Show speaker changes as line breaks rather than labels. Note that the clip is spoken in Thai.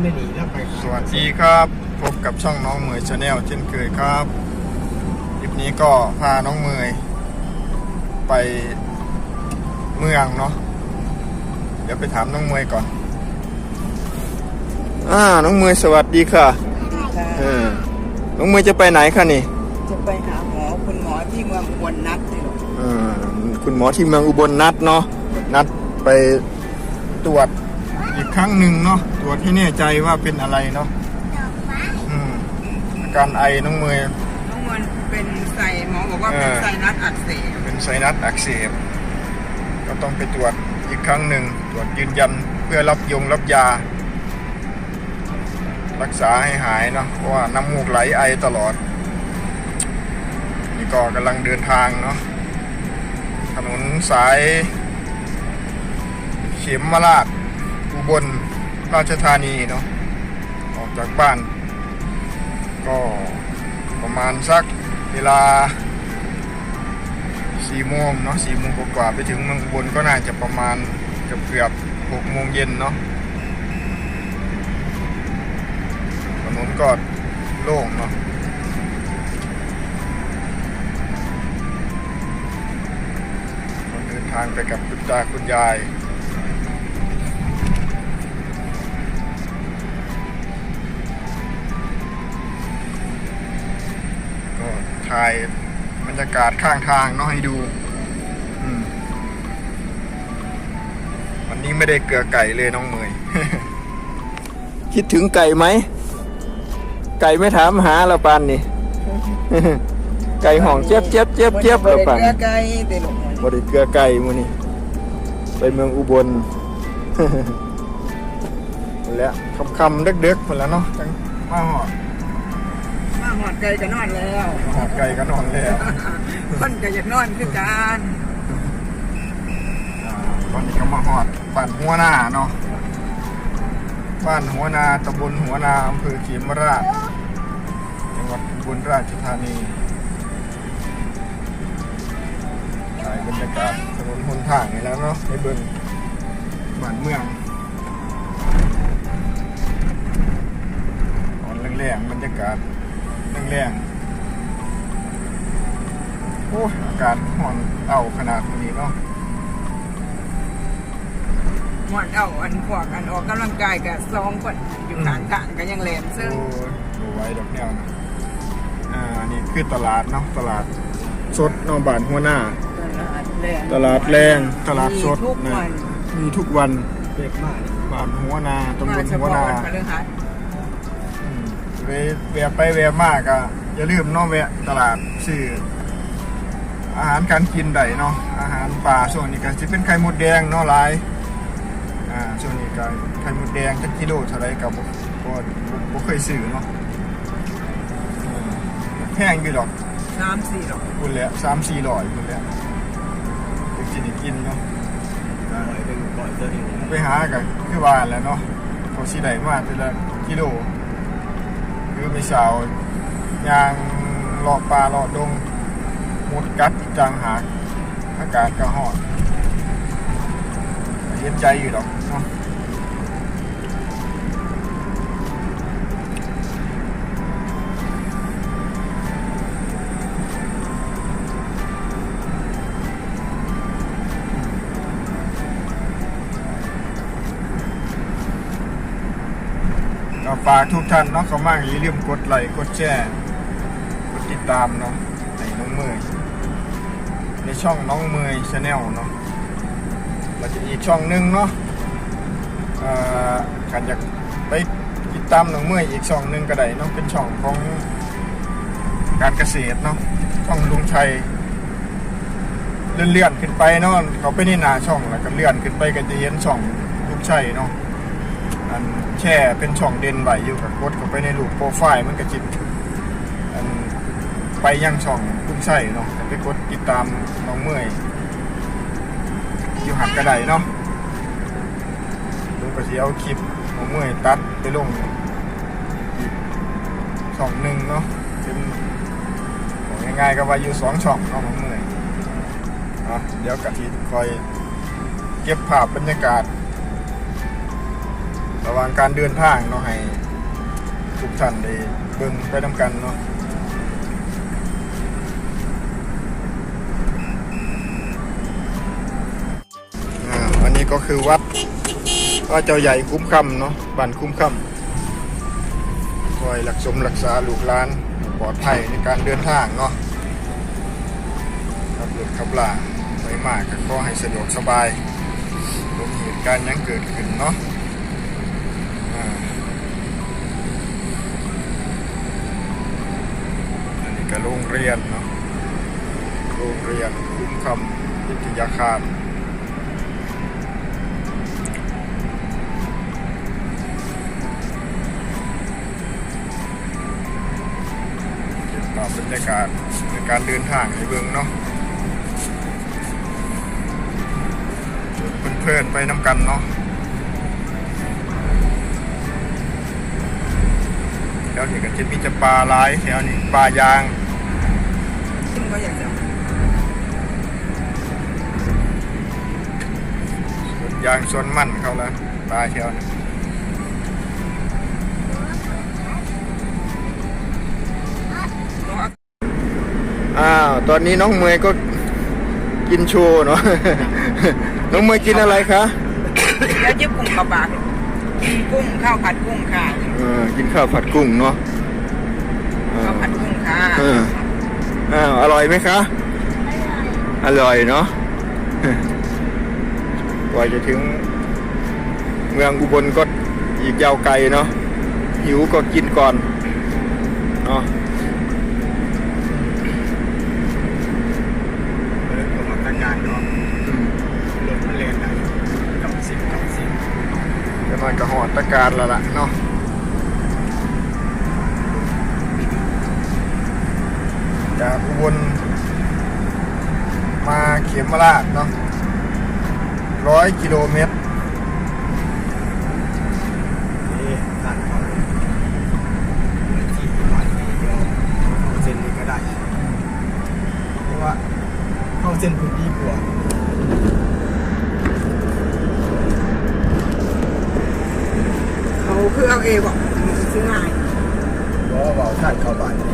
ไม่หนีแล้วไป
สวัสดีครับ พบกับช่องน้องเมยชาแนลเช่นเคยครับคลิปนี้ก็พาน้องเมยไปเมืองเนาะเดี๋ยวไปถามน้องเมยก่อนอ่าน้องเมยสวัสดีค่ะ
ค่ะ
เออน้องเมยจะไปไหนคะนี่
จะไปหาหมอคุณหมอที่เมืองอุบลนัดนี่หรอก
อ่าคุณหมอที่เมืองอุบลนัดเนาะนัดไปตรวจอีก ครั้งหนึ่งเนาะตรวจให้แน่ใจว่าเป็นอะไรเนาะอืมอาการไอน้องเมย
น้องมันเป็นไซหมอบอกว่าเป็น
เออ
ไซนัสอักเสบ
เป็นไซนัสอักเสบก็ต้องไปตรวจอีกครั้งหนึ่งตรวจยืนยันเพื่อรับยงรับยา รักษาให้หายเนาะเพราะว่าน้ำมูกไหลไอตลอด นี่ก็กำลังเดินทางเนาะถนนสาย เขมมาราช อุบลราชธานีเนาะออกจากบ้าน ก็ประมาณสักเวลาสี่โมงเนาะสี่โมงกว่าไปถึงเมืองอุบลก็น่าจะประมาณเกือบเกือบหกโมงเย็นเนาะถนนก็โล่งเนาะเดินทางไปกับคุณตาคุณยาย ถ่ายบรรยากาศข้างทางเนาะให้ดูอืมวันนี้ไม่ได้เกลือไก่เลยน้องเมย คิดถึงไก่ไหม ไก่ไม่ถามหาเราปานนี่ ไก่ห่องเจี๊ยบเจี๊ยบเจี๊ยบเจี๊ยบ
ล
เรา
ย
ปาน
เกลือไก่เด็ดลงมา
บริเกลือไก่มูนี่ไปเมืองอุบลแล้วคำๆเด็กๆหมดแล้วเนาะจังมาหอด
หอดไก่ก็นอนแล้ว
มาหอดไก่ก็นอนแล้ว
คนก็อยากนอนคือกัน
อ่าตอนนี้ก็มาหอดบ้านหัวหน้าเนาะบ้านหัวนาตำบลหัวนาอำเภอเขีมราชจังหวัดอุบลราชธานีถ่ายบรรยากาศถนนหนทางนี่แล้วเนาะในเบิ้งบ้านเมืองตอนแรงๆบรรยากาศ แรงๆโอ้ยอากาศห่อนเอาขนาดนี้เนาะ
หมอนเอาอันพวกอันออกกำลังกายกับซองคนอยู่ข้างทางก็ยังแลนซึ่ง
โอ้ยดูไว้ดอกแนวนะอ่านี่คือตลาดเนาะตลาดสดเนอกบ้านหัวหน้า
ตลาดแรง
ตลาดแรงตลาดสด
มีทุก
นะ
วัน
มีทุกวัน
เด็กมาก
บ้านหัวนาตำบ
มา
ล
เฉ
หัว
พาะ
นา
วันพฤหัส
อื มเวแวะไปแวะมากอะอย่าลืมเนาะแวะตลาดซื้ออาหารการกินได้เนาะอาหารป่าส่วนนี้ก็จะเป็นไข่มดแดงเนาะหลายอ่าส่วนนี้ก็ไข่มดแดงจักกิโลเท่าไรกับบ่บ่บ่เคยซื้อเนาะอืมแพงอยู่ดอก
สามสี่หรอก
คุณแล้วสามสี่ร้อยคุณแล้วไปกินอีกกินเนาะ
ปล่อยเป็นปล่อยตัวเอง
ไปหากันคือว่าแหล้วเนาะเขาสีได้มาแต่ละกิโล คือไปสาวยางหลอกปลาหลอกดงหมดกัดจังหากอากาศก็หอดเย็นใจอยู่ดอกเนาะ ฝากทุกท่านเนาะเขามากอย่าลืมกดไลค์กดแชร์กดติดตามเนาะในน้องเมยในช่องน้องเมยชาแนลเนาะมันจะอีกช่องหนึงเนาะการอยากไปติดตามน้องเมยอีกช่องหนึงก็ได้เนาะเป็นช่องของการเกษตรเนาะช่องลุงชัยเลื่อนๆขึ้นไปเนาะเขาไปในหน้าช่องแล้วก็เลื่อนขึ้นไปก็จะเห็นช่องลุงชัยเนาะ อันแช่เป็นช่องเด่นไหวอยู่กับกดเข้าไปในรูปโปรไฟล์มันก็จิตอันไปยังช่องคุณใส่เนาะไปกดติดตามน้องเมื่อยอยู่หันกระไดเนาะดูก็สิเอาคลิปน้องเมื่อยตัดไปลงช่องหนึ่งเนาะเป็นง่ายๆก็ว่าอยู่สองช่องเนาะน้องเมื่อยอะเดี๋ยวกะทิคอยเก็บภาพบรรยากาศ ระหว่างการเดินทางเนาะให้ทุกท่านได้เบิ่งไปนํกันเนาะอ่าอันนี้ก็คือวัดว่าเจ้าใหญ่คุ้มคำเนาะบ้านคุ้มคำคอยรักสมรักษาลูกหลานปลอดภัยในการเดินทางเนาะขับรถขับลาไปมากก็ขอให้สะดวกสบายลมเหตุการณ์ยังเกิดขึ้นเนาะ อันนี้ก็โรงเรียนเนาะโรงเรียนคุ้มคำวิทยาคารเก็บภาพบรรยากาศในการเดินทางให้เบิ่งเนาะเพื่อนๆไปน้ำกันเนาะแถวนี้ก็จะมีจะปลาลายแถวนี้ปลายาง
ซึ่งก็อยากจะ
สวนยางสวนมันเขาละปลาแถวนี้
เนาะ
อ้าว ตอนนี้น้องเมย์ก็กินโชว์เนาะ น้องเมย์กินอะไรคะ
แล้วยึดกุ้งกระบากกุ้งข้าวผัดกุ้งค่ะ
เออ กินข้าวผัดกุ้งเนาะเออ
ข้าวผัดกุ้งค่ะ
เอออ้าวอร่อยไหมคะ อร่อยเนาะกว่าจะถึง เมืองอุบลก็อีกยาวไกลเนาะหิวก็กินก่อนเนาะ
เลยผมมาตั้งงานเนาะรถมันเลนได้กับสิบกับสิบ
จะมากระหอดตะการแล้วล่ะเนาะ จากอุบลมาเขมราชเนาะร้อยกิโลเมตร
นี่ตัดเขาที่หน่อยเดียวเส้นนี้ก็ได้เพราะว่าเข้าเส้นพื้นที่กว่า
เขาคือเอาเองบอกซื้อง่าย
ล้อเบาท่านเข้าบ้า